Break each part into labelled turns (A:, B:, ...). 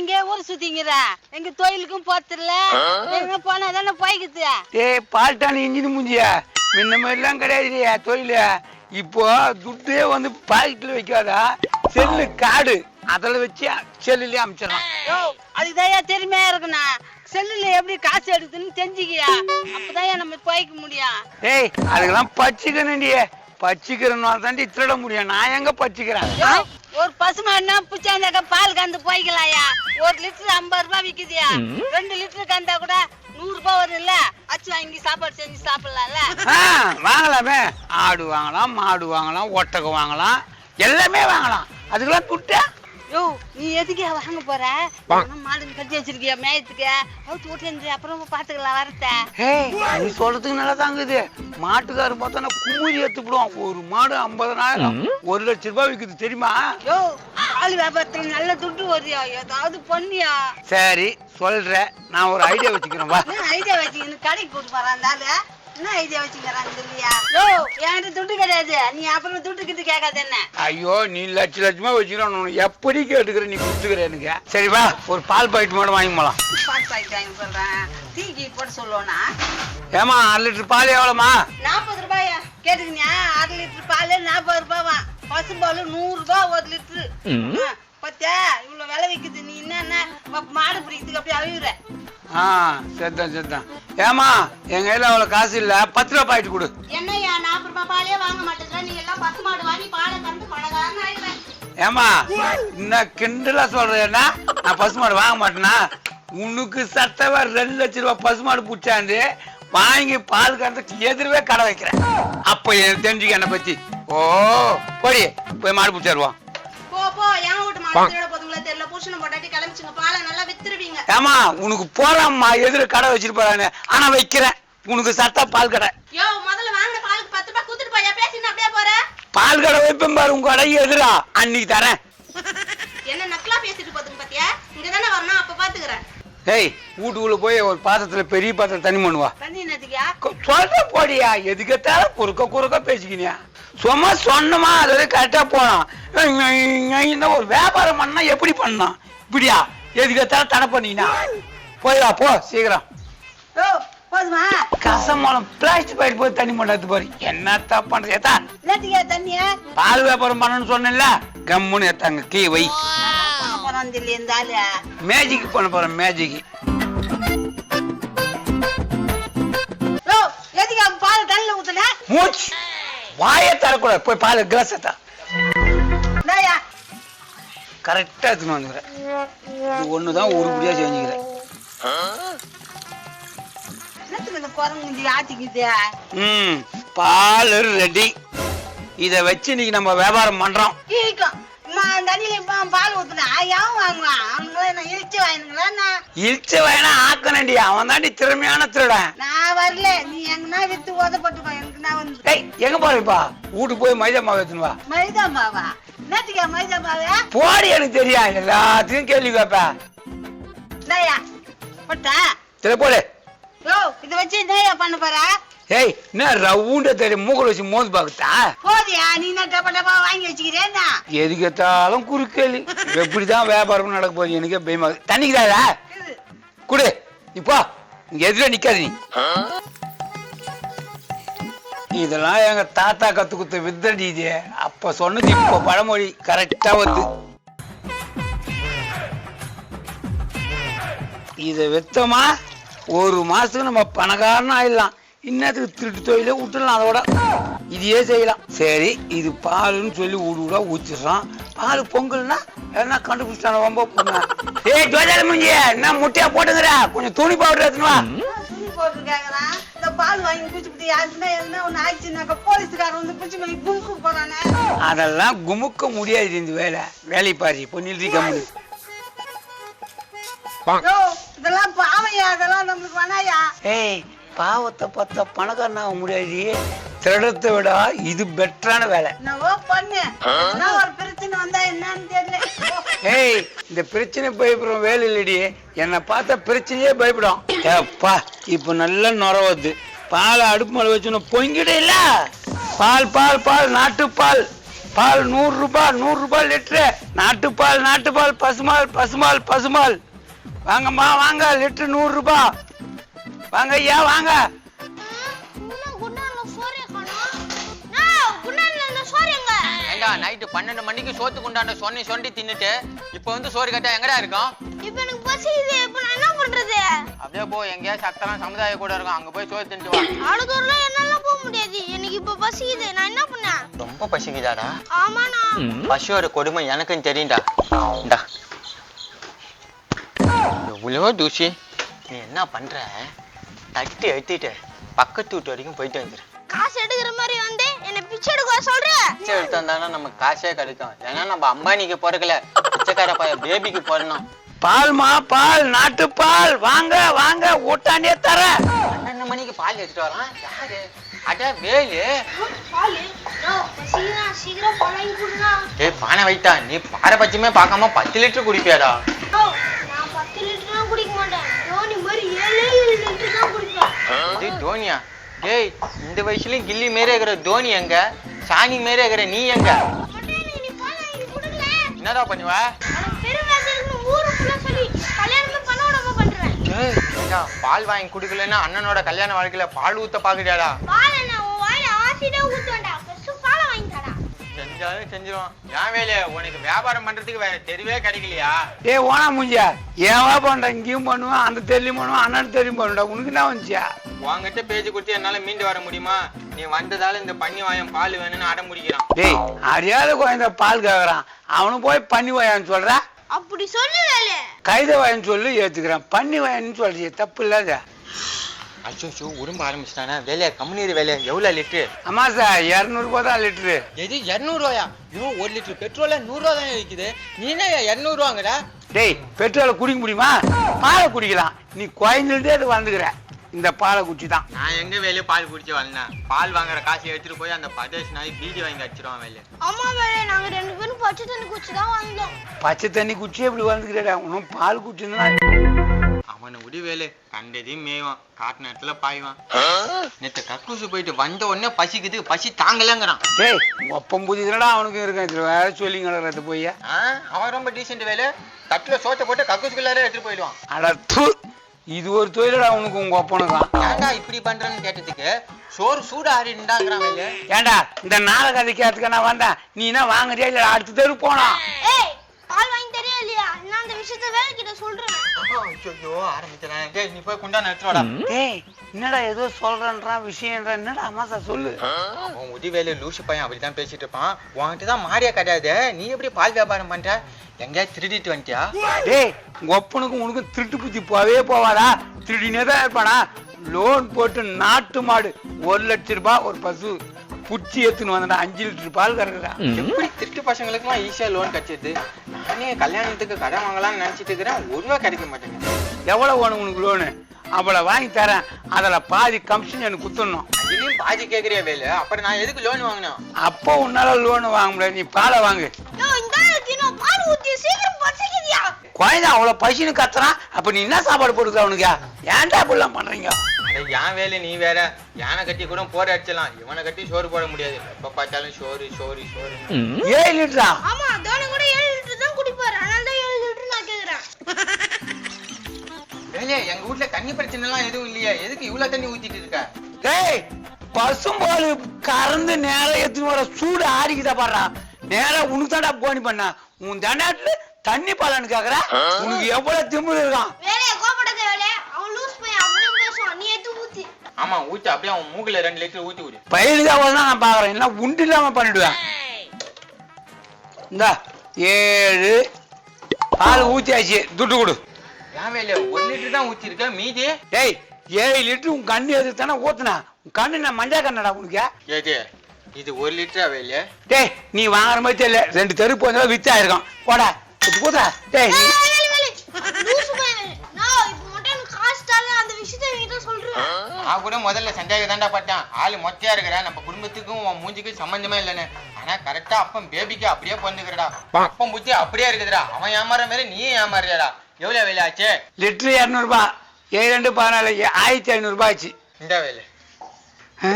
A: இங்கே ஊர் சுத்திங்கிற எங்க தொழிலுக்கும் போத்திரல. எங்க போனா தானே போய்க்குது
B: டேய் பால்டானி இன்ஜின் மூஞ்சியா. முன்ன மாதிரிலாம் கிடையாதுடியா தொழில். இப்போ துட்டே வந்து பாக்கெட்டில் வைக்காதா? செல்லு காடு. அதில் வச்சு செல்லுலேயே அமைச்சிடலாம்.
A: அதுதான் தெரியுமையா இருக்கணும் செல்லுல எப்படி காசு எடுக்குதுன்னு தெரிஞ்சுக்கியா? அப்பதான் நம்ம போய்க்க முடியும்.
B: டேய் அதுக்கெல்லாம் பச்சிக்கணுண்டியே பச்சிக்கிறனால தாண்டி திருட முடியும். நான் எங்க பச்சிக்கிறேன்?
A: ஒரு பசுமாடுனா புச்சாந்தாக்கா பால் கந்து போய்க்கலாம்யா. ஒரு லிட்டர் ஐம்பது ரூபாய் விக்குதுயா. ரெண்டு லிட்டர் கந்தா கூட நூறு ரூபாய் வரும்ல. அச்சு வாங்கி சாப்பாடு செஞ்சு சாப்பிடலாம்ல.
B: வாங்கலாமே. ஆடு வாங்கலாம் மாடு வாங்கலாம் ஒட்டகம் வாங்கலாம். எல்லாமே வாங்கலாம். அதுக்கெல்லாம் துட்டா?
A: யோ நீ எதுக்கு வாங்க போற? மாடு கட்டி வச்சிருக்கியா மேயத்துக்கு? அவுத்து ஓட்டு அப்புறமா பாத்துக்கலாம் வரத்த
B: நீ சொல்றதுக்கு நல்லா தாங்குது மாட்டுக்காரன் பார்த்தா குமுறி எடுத்துப்படுவான் ஒரு மாடு ஐம்பதனாயிரம் ஒரு லட்சம் ரூபாய் விற்குது தெரியுமா?
A: யோ பால் வியாபாரத்துல நல்ல துட்டு வருயா ஏதாவது பண்ணியா?
B: சரி சொல்ற நான் ஒரு ஐடியா வச்சுக்கிறேன்
A: ஐடியா வச்சுக்கின்னு கடைக்கு கூட்டு போறான் அந்த ஆளு? என்ன ஐடியா வச்சுக்கிறாங்க இல்லையா யோ! என்கிட்ட துட்டு கிடையாது. நீ அப்புறம் துட்டு கிட்ட கேட்காத என்ன?
B: ஐயோ நீ லட்ச லட்சமா வச்சுக்கிறோம் எப்படி கேட்டுக்கிற? நீ கொடுத்துக்கிற எனக்கு. சரி வா ஒரு பால் பாக்கெட் மட்டும் வாங்கி போலாம்.
A: பால் பாக்கெட் வாங்கி சொல்றேன் டீக்கு போட சொல்லுவோனா
B: ஏமா அரை லிட்டர் பால் எவ்வளோமா
A: நாற்பது ரூபாயா? கேட்டுக்கினியா? அரை லிட்டர் பால் நாற்பது ரூபாவா? பசும்பால் நூறு ரூபாய் ஒரு லிட்டரு. பத்தியா? இவ்வளவு விலை விக்குது. நீ என்னென்ன? மாடு பிடிக்கிறதுக்கு அப்படியே அழுகுற.
B: ஆ சரிதான் சரிதான். ஏமா என் கையில் அவ்வளோ காசு இல்லை. பத்து ரூபா பாக்கெட் கொடு.
A: என்னய்யா நாற்பது ரூபாய் பாலே வாங்க மாட்டேங்கிற. எல்லாம் பசு மாடு வாங்கி பாலை கறந்து
B: ஏமா இன்னும் கிண்டலா சொல்றேன்னா நான் பசுமாடு வாங்க மாட்டேனா? உனக்கு சத்தவா ரெண்டு லட்ச ரூபாய் பசுமாடு பிடிச்சாந்து வாங்கி பால் கறந்துக்கு எதிர்வே கடை வைக்கிறேன். அப்ப எனக்கு தெரிஞ்சுக்க என்னை பத்தி. ஓ போடி போய் மாடு பிடிச்சிருவோம்
A: போ போ என் தெரியல புருஷனை போட்டாட்டி கிளம்பிச்சுங்க. பாலை நல்லா வித்துருவீங்க.
B: ஏமா உனக்கு போறாம்மா எதிர கடை வச்சிட்டு போறானு. ஆனா வைக்கிறேன். உனக்கு சத்தா பால் கடை.
A: யோ முதல்ல வாங்கின பாலுக்கு பத்து ரூபாய் குத்துட்டு போயா? பேசின்னு அப்படியே போற?
B: பால் கடை வைப்பேன் பாரு உங்க கடை எதிரா. அன்னைக்கு தரேன்.
A: என்ன நக்கலா பேசிட்டு போதுங்க பாத்தியா? இங்க தானே வரணும் அப்ப பாத்துக்கிறேன்.
B: ஏய் வீட்டுக்குள்ள போய் ஒரு பாத்திரத்துல பெரிய பாத்திரம் தண்ணி பண்ணுவா
A: தண்ணி
B: சொல்ற போடியா? எதுக்கத்தாலும் குறுக்க குறுக்க பேசிக்கினியா? சும்மா சொன்னமா அதோட கரெக்டா போனோம் இந்த ஒரு வியாபாரம் பண்ணா எப்படி பண்ணலாம் இப்படியா? எதுக்கத்தாலும் தடை பண்ணினா போயிடா போ சீக்கிரம்.
A: போதுமா?
B: கசமலம் பிளாஸ்டிக் பைட் போய் தண்ணி பண்ணது பாரு. என்னத்தா பண்றது? ஏத்தா
A: தண்ணியா?
B: பால் வியாபாரம் பண்ணணும்னு சொன்னேன்ல? கம்முன்னு ஏத்தாங்க கீ வை.
A: போறான் தெரியல இந்த ஆளு.
B: மேஜிக் பண்ண போறேன் மேஜிக் வாயை தரக்கூடாது போய் பால் கிளாஸ் ஏத்தா
A: இந்தாயா.
B: கரெக்டா எடுத்துன்னு வந்துக்கிறேன் இது ஒண்ணுதான் உருப்படியா செஞ்சுக்கிறேன். ம் பால் ரெடி இத வச்சு இன்னைக்கு நம்ம வியாபாரம் பண்றோம்.
A: தண்ணியில இப்ப பால் ஊத்துனா எவன் வாங்குவான் அவனுங்களா என்ன இழிச்சு வாங்கினுங்களா நான்
B: இழிச்ச வேணா ஆக்கணுண்டி அவன் தாண்டி திறமையான திருடன்.
A: நான் வரல. நீ எங்கன்னா வித்து உதப்பட்டுக்கோ. எனக்கு நான் வந்து
B: ஏய் எங்க போறப்பா வீட்டுக்கு போய் மைதா மாவு எடுத்துன்னு வா.
A: மைதா மாவா? என்னத்துக்கா மைதா மாவா?
B: போடி எனக்கு தெரியும் எல்லாத்தையும் கேள்வி கேப்ப.
A: இந்தாயா போட்டா.
B: சரி போடு.
A: யோ இதை வச்சு என்னய்யா பண்ண போற?
B: ஏய் என்ன ரவுண்ட தெரியும் மூக்கல் வச்சு மோந்து பாக்குதா
A: போதியா நீ என்ன டப்பா டப்பா வாங்கி வச்சுக்கிறேன்னா
B: எதுக்கு எடுத்தாலும் குறுக்கேளி. எப்படிதான் வியாபாரம் நடக்க போகுது எனக்கே பயமா இருக்கு. தண்ணிக்கு தாதா குடு இப்போ இங்க எதிர நிக்காது நீ. இதெல்லாம் எங்க தாத்தா கத்து கொடுத்த வித்தடி இது. அப்ப சொன்னது இப்ப பழமொழி கரெக்டா வருது. இத வித்தமா? ஒரு மாசத்துக்கு நம்ம பணக்காரன் ஆயிடலாம். இன்னத்துக்கு திருட்டு தொழிலே விட்டுடலாம் அதோட. இதையே செய்யலாம். சரி இது பாலுன்னு சொல்லி ஊடு ஊடா ஊத்திடுறான். பால் பொங்கல்னா என்ன கண்டுபிடிச்சான ரொம்ப பொண்ணு. ஏய் ஜோஜால முடிஞ்சு என்ன முட்டையா போட்டுங்கிற கொஞ்சம் துணி பவுடர் எடுத்துன்னு வா.
A: எதுனா
B: அதெல்லாம் குமுக்க முடியாது இந்த வேலை. வேலை பாரு கம்மி
A: யோ இதெல்லாம் பாவையா? அதெல்லாம் நம்மளுக்கு வேணாயா
B: ஏய் பாவத்தை பார்த்தா பணக்காரன் ஆக முடியாது. திருடத்தை விட இது பெட்டரான வேலை.
A: என்னவோ பண்ணு. என்ன ஒரு பிரச்சனை வந்தா என்னன்னு தெரியல.
B: ஏய் இந்த பிரச்சனை பயப்படுற வேலை இல்லடி. என்னை பார்த்தா பிரச்சனையே பயப்படும். ஏப்பா இப்போ நல்ல நுர வருது. பாலை அடுப்பு மேலே வச்சுன்னு பொங்கிட இல்ல? பால் பால் பால் நாட்டு பால். பால் நூறு ரூபாய் நூறு ரூபாய் லிட்டரு. நாட்டுப்பால் நாட்டுப்பால் பசுமால் பசுமால் பசுமால். வாங்கம்மா வாங்க லிட்டரு நூறு ரூபாய். வாங்க ஐயா வாங்க.
C: ஏண்டா நைட்டு பன்னெண்டு மணிக்கு சோத்துக்கு உண்டான சொன்னி சொண்டி தின்னுட்டு இப்போ வந்து சோறு கட்டா எங்கடா இருக்கும்?
D: இப்ப எனக்கு பசிக்குது இப்ப நான் என்ன பண்றது?
C: அப்படியே போ எங்கேயா சத்தலாம் சமுதாய கூட இருக்கும். அங்க போய் சோறு தின்ட்டு வா.
D: அடுத்தூர்ல என்னால போக முடியாது. எனக்கு இப்ப பசிக்குது நான் என்ன பண்ணேன்?
C: ரொம்ப பசிக்குதாடா.
D: ஆமாண்ணா.
C: பசியோட கொடுமை எனக்கும் தெரியும்டா. இந்தா எவ்வளோ தூசி. நீ என்ன பண்ற? தட்டி எடுத்துட்டு பக்கத்து வீட்டு வரைக்கும் போயிட்டு வந்துரு.
D: காசு எடுக்கிற மாதிரி வந்து என்ன பிச்சை எடுக்க சொல்ற?
C: பிச்சை எடுத்து வந்தாலும் நமக்கு காசே கிடைக்கும். ஏன்னா நம்ம அம்பானிக்கு பிறக்கல. பிச்சைக்கார பையன் பேபிக்கு பிறந்தோம்
B: பால்மா பால் நாட்டுப்பால் வாங்க வாங்க ஊட்டாண்டே தர.
C: பன்னெண்டு மணிக்கு பால் எடுத்துட்டு வரான் யாரு? அட வேலு.
D: பாலு பால்
C: ஏய் பானை வைத்தா நீ பாரபட்சமே பார்க்காம பத்து லிட்டர் குடிப்பியாடா
D: நான் பத்து லிட்டர் தான் குடிக்க மாட்டேன் தோனி மாதிரி ஏழு ஏழு லிட்டர் தான் குடிப்பேன்
C: இது தோனியா? டேய் இந்த வயசுலயும் கில்லி மாரி இருக்கிற தோனி எங்க? சாணி மாரி இருக்கிற நீ எங்க? என்னடா பண்ணுவ? பால் வாங்கி குடுக்கலன்னா அண்ணனோட கல்யாண வாழ்க்கையில பால் ஊத்த பாக்குறியாடா? செஞ்சாலும் செஞ்சிருவான். ஏன் வேலைய உனக்கு வியாபாரம் பண்றதுக்கு வேற தெருவே கிடைக்கலையா?
B: ஏ ஓனா முஞ்சியா? ஏவா பண்ற இங்கேயும் பண்ணுவேன் அந்த தெரியும் பண்ணுவேன் அண்ணன் தெரியும் பண்ணுடா உனக்கு என்ன வந்துச்சியா
C: உன்கிட்ட பேச்சு கொடுத்து என்னால மீண்டு வர முடியுமா? நீ வந்ததால இந்த பண்ணி வாயம் பால் வேணும்னு அடம் முடிக்கிறான்
B: டேய் அறியாத குழந்தை பால் கேக்குறான். அவனு போய் பண்ணி வாயான்னு சொல்ற?
D: அப்படி சொல்லு வேலை.
B: கைத வாயன்னு சொல்லி ஏத்துக்கிறான். பண்ணி வாயன்னு சொல்றியே தப்பு இல்லாத
C: அச்சோ உரும்ப ஆரம்பிச்சிட்டானே. வேலையா கம்முனீர் வேலையா? எவ்வளவு லிட்டரு?
B: ஆமா சார் இரநூறுபா தான் லிட்டரு.
C: எது இரநூறுவாயா? ஐயோ ஒரு லிட்டர் பெட்ரோல நூறுரூவா தானே விற்குது நீ என்ன இரநூறுவாங்கடா?
B: டேய் பெட்ரோலை குடிக்க முடியுமா? பாலை குடிக்கலாம். நீ குழந்தைகிட்டே அது வந்துக்கிற. இந்த பாலை குடிச்சு தான்
C: நான் எங்க வேலையை பால் குடிச்சு வந்தேன் பால் வாங்குற காசை எடுத்துட்டு போய் அந்த பதேஷ் நாய் பீடி வாங்கி அடிச்சிருவான் வேலையை
D: அம்மா வேலை நாங்க ரெண்டு பேரும் பச்சை தண்ணி குடிச்சு தான் வந்தோம்
B: பச்சை தண்ணி குடிச்சு இப்படி வந்துக்கிறடா உன்னும் பால் குடிச்சிருந்தா.
C: அவனை விடு வேலு கண்டதையும் மேய்வான். காட்டு நேரத்துல பாய்வான். நேத்து கக்கூசு போயிட்டு வந்த உடனே பசிக்குது பசி தாங்கலங்கிறான்.
B: டேய் ஒப்பம் புதிதுலடா அவனுக்கு இருக்கேன். இதுல வேற சொல்லிங்கிறது போய்
C: ஆ, அவன் ரொம்ப டீசென்ட் வேலு. தட்டுல சோத்தை போட்டு கக்கூசுக்குள்ளார எடுத்துட்டு போயிடுவான்.
B: அட தூ. இது ஒரு தொழிலடா உனக்கு உங்க ஒப்பனுக்கும்
C: ஏன்டா இப்படி பண்றேன்னு கேட்டதுக்கு? சோறு சூடு ஆறிண்டாங்கிறான் வேலு
B: ஏண்டா இந்த நாளை கதைக்கிறதுக்கு நான் வந்தேன். நீ என்ன வாங்குறியா? இல்ல அடுத்த தெரு போனா
D: ஏய் பால் வாங்கி தரியா இல்லையா நான் அந்த விஷயத்த வேலை கிட்ட சொல்றேன்
C: ஐயோ ஆரம்பிக்கிறேன். டேய் நீ போய் குண்டான எடுத்துவாடா
B: டேய் என்னடா ஏதோ சொல்றேன்றான் விஷயம்ன்ற என்னடா அம்மாசா சொல்லு.
C: அவன் உதிவேலு லூசு பையன் அப்படிதான் பேசிட்டு இருப்பான். உன்கிட்ட தான் மாரியா கிடையாது. நீ எப்படி பால் வியாபாரம் பண்ற? எங்கேயா திருடிட்டு வந்துட்டியா?
B: டேய் உங்க ஒப்பனுக்கும் உனக்கும் திருட்டு புத்தி போவே போவாடா திருடினே தான் இருப்பானா? லோன் போட்டு நாட்டு மாடு ஒரு லட்ச ரூபாய் ஒரு பசு புச்சி எடுத்துன்னு வந்தடா அஞ்சு லிட்டர் பால் கறக்குறா.
C: எப்படி திருட்டு பசங்களுக்குலாம் ஈஸியா லோன் கிடைச்சது நானே கல்யாணத்துக்கு கடன் வாங்கலாம்னு நினைச்சிட்டு இருக்கிறேன் ஒரு ரூபா கிடைக்க மாட்டேங்குது.
B: எவ்வளவு வேணும் உனக்கு லோனு அவளை வாங்கி தரேன். அதுல பாதி கமிஷன் எனக்கு குத்துடணும்
C: அதுலயும் பாதி கேக்குறிய வேலு? அப்புறம் நான் எதுக்கு லோன் வாங்கினோம்
B: அப்போ உன்னால லோன் வாங்க முடியாது. நீ பாலை வாங்கு. குழந்தை அவ்வளவு பசின்னு கத்துறான் அப்ப நீ என்ன சாப்பாடு போட்டுக்கிற அவனுக்கு ஏன்டா இப்படிலாம் பண்றீங்க?
C: அட என் வேலை நீ வேற. யானை கட்டி கூட போர் அடிச்சலாம் இவனை கட்டி சோறு போட முடியாது. எப்ப பார்த்தாலும் சோறு சோறு சோறு
B: ஏழு லிட்டரா?
D: ஆமா தோனி கூட ஏழு
C: வேலையா எங்க வீட்ல தண்ணி பிரச்சனை எல்லாம் எதுவும் இல்லையா. எதுக்கு இவ்வளவு தண்ணி ஊத்திட்டு இருக்க?
B: டேய் பசும்பால் கறந்து நேரம் எடுத்துன்னு வர சூடு ஆறிக்குதா பாடுறா. நேரா உனக்கு தான்டா போனி பண்ண உன் தண்டாட்டுல தண்ணி பாலன்னு கேக்குற? உனக்கு எவ்வளவு திமிரு இருக்கான்?
D: ஊத்தி.
C: ஆமா ஊத்தி அப்படியே அவன் மூக்குல ரெண்டு லிட்டர் ஊத்தி விடு.
B: அவ்வளவு தான் நான் பாக்குறேன். இல்லை உண்டு இல்லாம பண்ணிடுவேன். இந்தா ஏழு பால் ஊத்தியாச்சு. துட்டு கொடு.
C: ஏன் வேலையா ஒரு லிட்டர் தான் ஊத்தி இருக்க மீதி?
B: டேய் ஏழு லிட்டர் உன் கண்ணு எதுக்கு தானே ஊத்துனா? உன் கண்ணு நான் மஞ்சள் கண்ணடா உனக்கு?
C: ஏது இது ஒரு லிட்டரா வேலையா?
B: டேய் நீ வாங்குற மாதிரி தெரியல. ரெண்டு தெரு போயிருந்தா வித்தா இருக்கும் போடா கூத்துறா டேய்
D: நான்
C: கூட முதல்ல சந்தேகம் தான்டா பட்டேன். ஆளு மொத்தையா இருக்கிற. நம்ம குடும்பத்துக்கும் உன் மூஞ்சிக்கும் சம்பந்தமே இல்லைன்னு. ஆனா கரெக்டா அப்பன் பேபிக்கு அப்படியே பொண்ணுக்கிறடா அப்பன் புத்தி அப்படியே இருக்குதுடா. அவன் ஏமாற மாதிரி நீ ஏமாறியாடா எவ்வளவு வேலை ஆச்சு?
B: லிட்டரு இரநூறுபா. ஏழு ரெண்டு பதினாலு ஆயிரத்தி ஐநூறுபா ஆச்சு.
C: இந்த வேலை.
B: ஆ?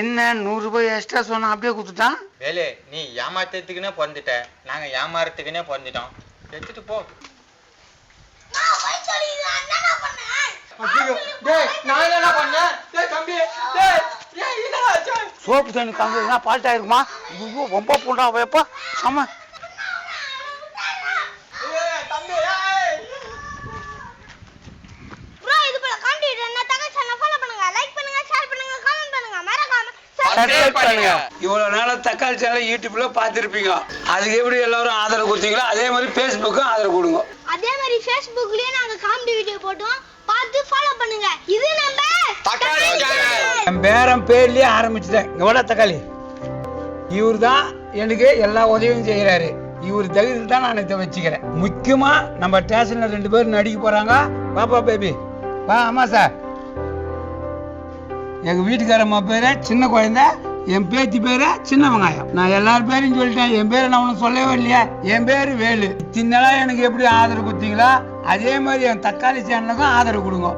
B: என்ன நூறு ரூபாய் எக்ஸ்ட்ரா சொன்னா அப்படியே கொடுத்துட்டான்?
C: வேலு நீ ஏமாத்துறதுக்குன்னே பிறந்துட்ட. நாங்க ஏமாறதுக்குன்னே பிறந்துட்டோம். எடுத்துட்டு போ.
D: பண்ணேன்?
C: டேய் நான் என்ன பண்ணேன்? டேய் தம்பி டேய் ஏய் என்னடா ஆச்சு?
B: சோப்பு தண்ணி இருக்குமா ஐயோ ரொம்ப போண்டா வைப்பா. செம்ம
C: ஏய் தம்பி ஏய்
D: ப்ரோ இது போல கான்டென்ட் என்ன தங்க சேனல் ஃபாலோ பண்ணுங்க லைக் பண்ணுங்க ஷேர் பண்ணுங்க கமெண்ட் பண்ணுங்க மறக்காம
B: Subscribe பண்ணுங்க. இவ்வளவு நாளா தக்காளி சேனல் யூடியூப்ல பார்த்திருப்பீங்க. அதுக்கு எப்படி எல்லாரும் ஆதரவு கொடுத்தீங்களோ அதே மாதிரி ஃபேஸ்புக்கும் ஆதரவு கொடுங்க.
D: அதே மாதிரி ஃபேஸ்புக்லயே நாங்க காமெடி வீடியோ போட்டோம். பார்த்து ஃபாலோ பண்ணுங்க. இது நம்ம
C: தக்காளி சேனல்.
B: பேரன் பேர்லயே ஆரம்பிச்சிட்டேன். எவ்வளோ தக்காளி. இவர் தான் எனக்கு எல்லா உதவியும் செய்யறாரு இவர் தகுதியில் தான் நான் இதை வச்சுக்கிறேன். முக்கியமா நம்ம ஸ்டேஷன்ல ரெண்டு பேரும் நடிக்க போறாங்க. பாப்பா பேபி வா ஆமா சார் எங்க வீட்டுக்காரம்மா பேரு சின்ன குழந்தை என் பேத்தி பேரு சின்ன வெங்காயம். நான் எல்லார் பேரையும் சொல்லிட்டேன் என் பேரை நான் உனக்கு சொல்லவே இல்லையா. என் பேரு வேலு. சின்னலா எனக்கு எப்படி ஆதரவு கொடுத்தீங்களா அதே மாதிரி என் தக்காளி சேனலுக்கும் ஆதரவு கொடுங்க.